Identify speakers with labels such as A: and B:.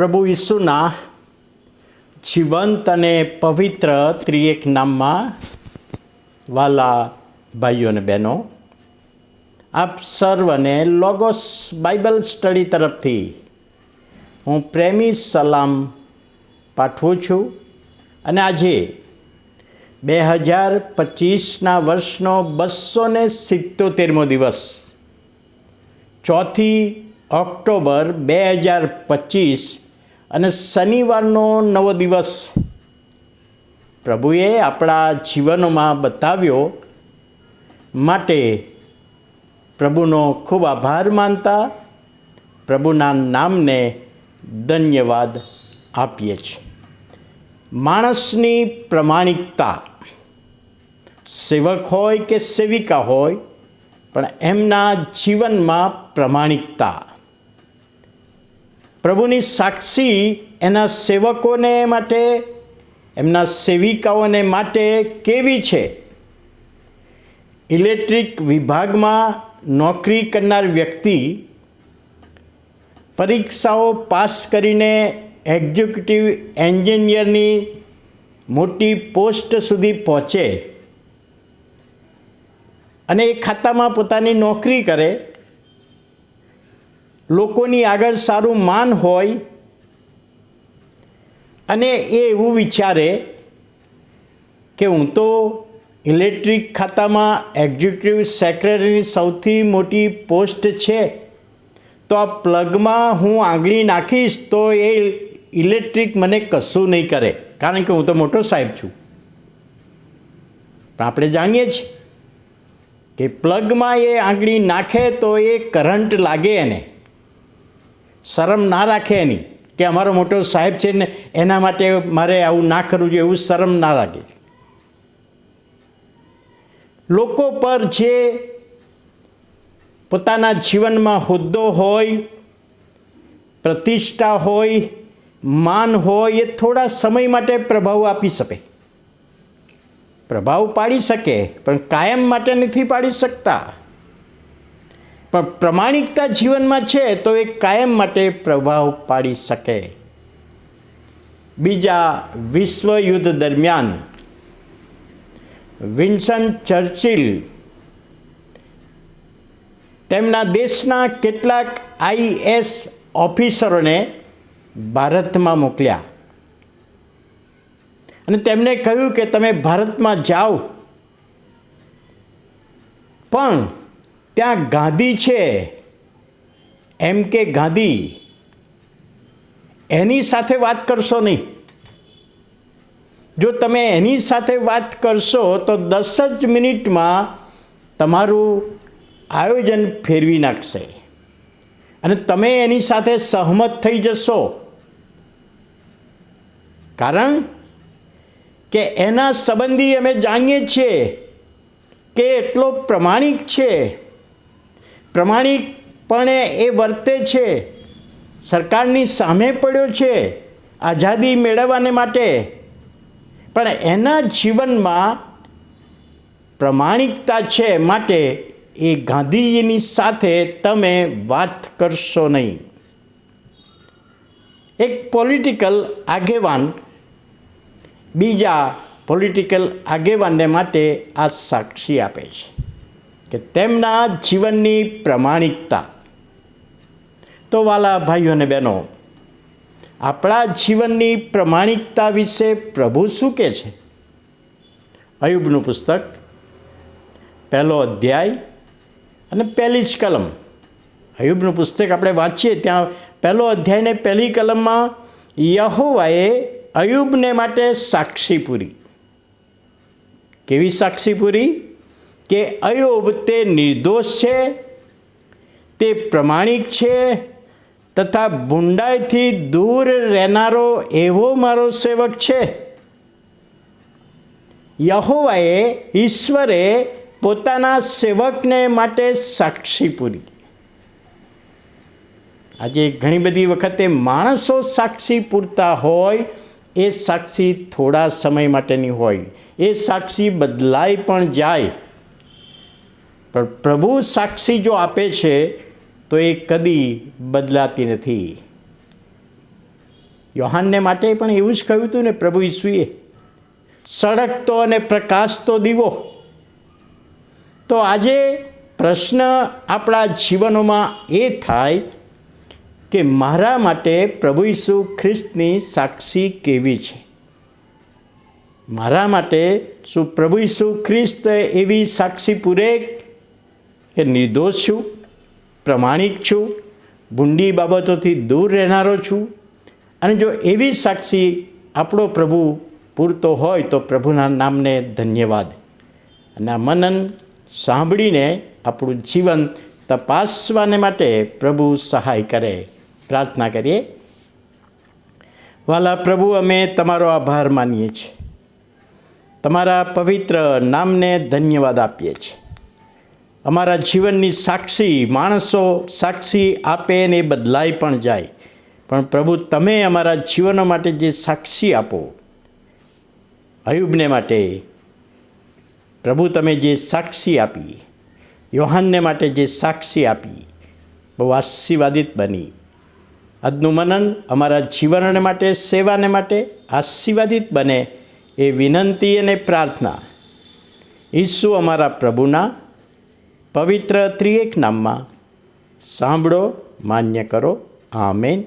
A: પ્રભુ ઈસુના જીવંત અને પવિત્ર ત્રિએક નામમાં વાલા ભાઈઓ અને બહેનો, આપ સર્વને લોગોસ બાઇબલ સ્ટડી તરફથી હું પ્રેમી સલામ પાઠવું છું અને આજે બે હજાર પચીસના વર્ષનો બસો ને સિત્તોતેરમો દિવસ, ચોથી ઓક્ટોબર બે હજાર પચીસ અને શનિવારનો નવો દિવસ પ્રભુએ આપણા જીવનોમાં બતાવ્યો માટે પ્રભુનો ખૂબ આભાર માનતા પ્રભુના નામને ધન્યવાદ આપીએ છીએ. માણસની પ્રમાણિકતા સેવક હોય કે સેવિકા હોય, પણ એમના જીવનમાં પ્રમાણિકતા પ્રભુની સાક્ષી એના સેવકોને માટે, એમના સેવિકાઓને માટે કેવી છે? ઇલેક્ટ્રિક વિભાગમાં નોકરી કરનાર વ્યક્તિ પરીક્ષાઓ પાસ કરીને એક્ઝિક્યુટિવ એન્જિનિયરની મોટી પોસ્ટ સુધી પહોંચે અને એ ખાતામાં પોતાની નોકરી કરે લોકોની આગળ સારું માન હોય અને એ એવું વિચારે કે હું તો ઇલેક્ટ્રિક ખાતામાં એક્ઝિક્યુટિવ સેક્રેટરીની સૌથી મોટી પોસ્ટ છે, તો આ પ્લગમાં હું આંગળી નાખીશ તો એ ઇલેક્ટ્રિક મને કશું નહીં કરે, કારણ કે હું તો મોટો સાહેબ છું. પણ આપણે જાણીએ છીએ કે પ્લગમાં એ આંગળી નાખે તો એ કરંટ લાગે એને. શરમ ના રાખે એની. કે અમારો મોટો સાહેબ છે ને, એના માટે મારે આવું ના કરવું જોઈએ, એવું શરમ ના લાગે. લોકો પર જે પોતાના જીવનમાં હોદ્દો હોય, પ્રતિષ્ઠા હોય, માન હોય, એ થોડા સમય માટે પ્રભાવ આપી શકે. પ્રભાવ પાડી શકે, પણ કાયમ માટે નથી પાડી શકતા. પણ પ્રમાણિકતા જીવનમાં છે તો એ કાયમ માટે પ્રભાવ પાડી શકે. બીજા વિશ્વ યુદ્ધ દરમિયાન વિન્સન ચર્ચિલ તેમના દેશના કેટલાક આઈએસ ઓફિસરોને ભારતમાં મોકલ્યા. અને તેમણે કહ્યું કે તમે ભારતમાં જાઓ. પણ ત્યાં ગાંધી છે. એમ કે ગાંધી એની સાથે વાત કરશો નહીં. જો તમે એની સાથે વાત કરશો તો દસ જ મિનિટમાં તમારું આયોજન ફેરવી નાખશે. અને તમે એની સાથે સહમત થઈ જશો. કારણ કે એના સંબંધી અમે જાણીએ છીએ કે એટલો પ્રમાણિક છે. પ્રમાણિકપણે એ વર્તે છે. સરકારની સામે પડ્યો છે આઝાદી મેળવવાને માટે. પણ એના જીવનમાં પ્રમાણિકતા છે માટે એ ગાંધીજીની સાથે તમે વાત કરશો નહીં. એક પોલિટિકલ આગેવાન, બીજા પોલિટિકલ આગેવાનને માટે આ સાક્ષી આપે છે. કે તેમના જીવનની પ્રમાણિકતા. તો વાલા ભાઈઓ અને બહેનો, આપણા જીવનની પ્રમાણિકતા વિશે પ્રભુ શું કહે છે? અયુબનું પુસ્તક, પહેલો અધ્યાય અને પહેલી જ કલમ. અયુબનું પુસ્તક આપણે વાંચીએ ત્યાં પહેલો અધ્યાયને પહેલી કલમમાં યહોવાએ અયુબને માટે સાક્ષી પૂરી. કેવી સાક્ષી પૂરી? કે અયોબ તે નિર્દોષ છે, તે પ્રમાણિક છે, તથા ભૂંડાઈથી દૂર રહેનારો એવો મારો સેવક છે. યહોવાએ ઈશ્વરે પોતાના સેવકને માટે સાક્ષી પૂરી. આજે ઘણી બધી વખતે માણસો સાક્ષી પૂરતા હોય, એ સાક્ષી થોડા સમય માટેની હોય. એ સાક્ષી બદલાઈ પણ જાય. પણ પ્રભુ સાક્ષી જો આપે છે, તો એ કદી બદલાતી નથી. યોહાનને માટે પણ એવું જ કહ્યું હતું ને પ્રભુ ઈસુએ સળગતો અને પ્રકાશતો દીવો. તો આજે પ્રશ્ન આપણા જીવનોમાં એ થાય કે મારા માટે પ્રભુ ઈસુ ખ્રિસ્તની સાક્ષી કેવી છે? મારા માટે શું પ્રભુ ઈસુ ખ્રિસ્ત એવી સાક્ષી પૂરે કે નિર્દોષ છું, પ્રમાણિક છું, ભૂંડી બાબતોથી દૂર રહેનારો છું. અને જો એવી સાક્ષી આપણો પ્રભુ પૂરતો હોય તો પ્રભુના નામને ધન્યવાદ. અને આ મનન સાંભળીને આપણું જીવન તપાસવાને માટે પ્રભુ સહાય કરે. પ્રાર્થના કરીએ. વાલા પ્રભુ, અમે તમારો આભાર માનીએ છીએ. તમારા પવિત્ર નામને ધન્યવાદ આપીએ છીએ. અમારા જીવનની સાક્ષી, માણસો સાક્ષી આપે ને એ બદલાઈ પણ જાય. પણ પ્રભુ, તમે અમારા જીવનો માટે જે સાક્ષી આપો, અયુબને માટે, પ્રભુ તમે જે સાક્ષી આપી, યોહાનને માટે જે સાક્ષી આપી, બહુ આશીર્વાદિત બની. આજનું મનન અમારા જીવનને માટે, સેવાને માટે આશીર્વાદિત બને એ વિનંતી અને પ્રાર્થના. ઈસુ અમારા પ્રભુના પવિત્ર ત્રિએક નામમાં સાંભળો માન્ય કરો. આમેન.